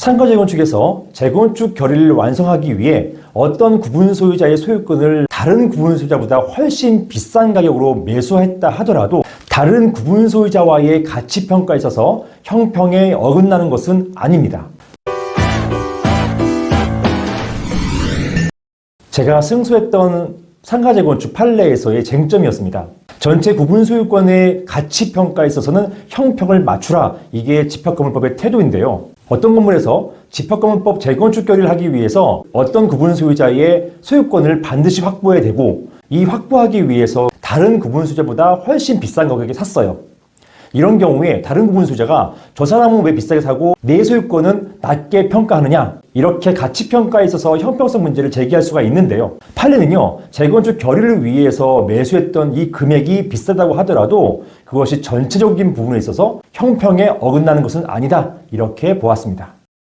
상가 재건축에서 재건축 결의를 완성하기 위해 어떤 구분 소유자의 소유권을 다른 구분 소유자보다 훨씬 비싼 가격으로 매수했다 하더라도 다른 구분 소유자와의 가치 평가에 있어서 형평에 어긋나는 것은 아닙니다. 제가 승소했던 상가 재건축 판례에서의 쟁점이었습니다. 전체 구분 소유권의 가치 평가에 있어서는 형평을 맞추라. 이게 집합건물법의 태도인데요. 어떤 건물에서 집합건물법 재건축 결의를 하기 위해서 어떤 구분 소유자의 소유권을 반드시 확보해야 되고 이 확보하기 위해서 다른 구분 소유자보다 훨씬 비싼 가격에 샀어요. 이런 경우에 다른 구분 소유자가 저 사람은 왜 비싸게 사고 내 소유권은 낮게 평가하느냐 이렇게 가치 평가에 있어서 형평성 문제를 제기할 수가 있는데요. 판례는요 재건축 결의를 위해서 매수했던 이 금액이 비싸다고 하더라도 그것이 전체적인 부분에 있어서 형평에 어긋나는 것은 아니다 이렇게 보았습니다.